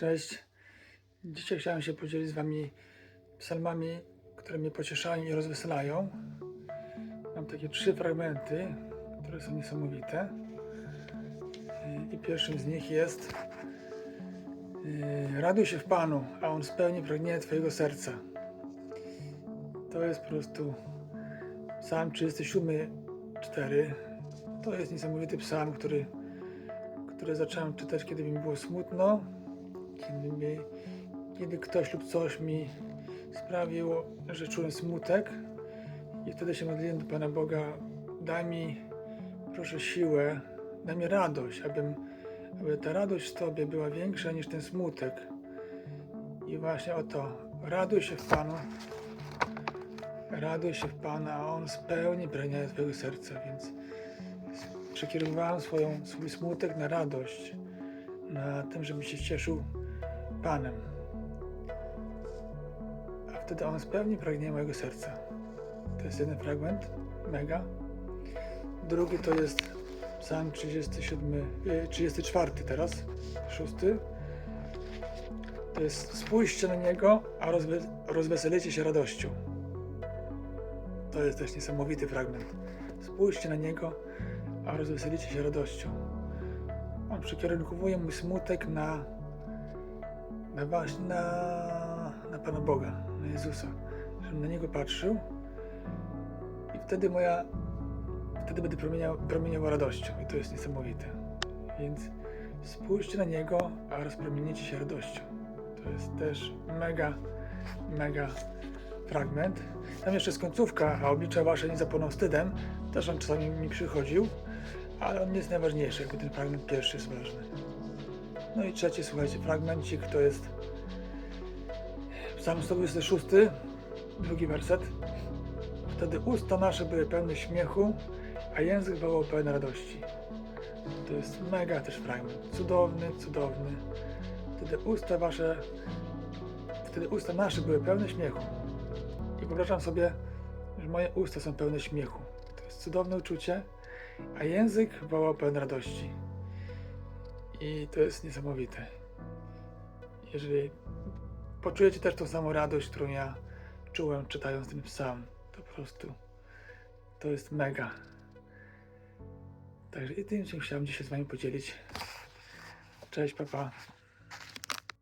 Cześć. Dzisiaj chciałem się podzielić z Wami psalmami, które mnie pocieszają i rozweselają. Mam takie trzy fragmenty, które są niesamowite. I- pierwszym z nich jest yy, Raduj się w Panu, a On spełni pragnienie Twojego serca. To jest po prostu psalm 37, 4. To jest niesamowity psalm, który, który zacząłem czytać, kiedy mi było smutno, kiedy, kiedy ktoś lub coś mi sprawiło, że czułem smutek. I wtedy się modliłem do Pana Boga, daj mi proszę siłę, daj mi radość, abym, aby ta radość w Tobie była większa niż ten smutek. I właśnie o to, raduj się w Panu, raduj się w Pana, a On spełni pragnienie Twojego serca, więc przekierowałem swój smutek na radość, na tym, żebym się cieszył Panem. A wtedy On spełni pragnienie mojego serca. To jest jeden fragment, mega. Drugi to jest Psalm 37, y, 34 teraz, szósty. To jest spójrzcie na Niego, a rozwe, rozweselicie się radością. To jest też niesamowity fragment. Spójrzcie na Niego, a rozweselicie się radością. On przekierunkowuje mój smutek na, na właśnie na, na Pana Boga, na Jezusa. Żebym na Niego patrzył i wtedy moja, wtedy będę promieniał, promieniował radością i to jest niesamowite. Więc spójrzcie na Niego, a rozpromienicie się radością. To jest też mega, mega fragment. Tam jeszcze jest końcówka, a oblicza wasze nie zapłoną wstydem. Też on czasami mi przychodził, ale on nie jest najważniejszy, jakby ten fragment pierwszy jest ważny. No i trzeci, słuchajcie, fragmencik to jest Psalm 126, drugi werset. Wtedy usta nasze były pełne śmiechu, a język wołał pełen radości. To jest mega też fragment. Cudowny, cudowny. Wtedy usta wasze, wtedy usta nasze były pełne śmiechu. I wyobrażam sobie, że moje usta są pełne śmiechu. To jest cudowne uczucie, a język wołał pełen radości. I to jest niesamowite. Jeżeli poczujecie też tą samą radość, którą ja czułem czytając ten psalm, to po prostu to jest mega. Także i tym się chciałem dzisiaj z Wami podzielić. Cześć, papa.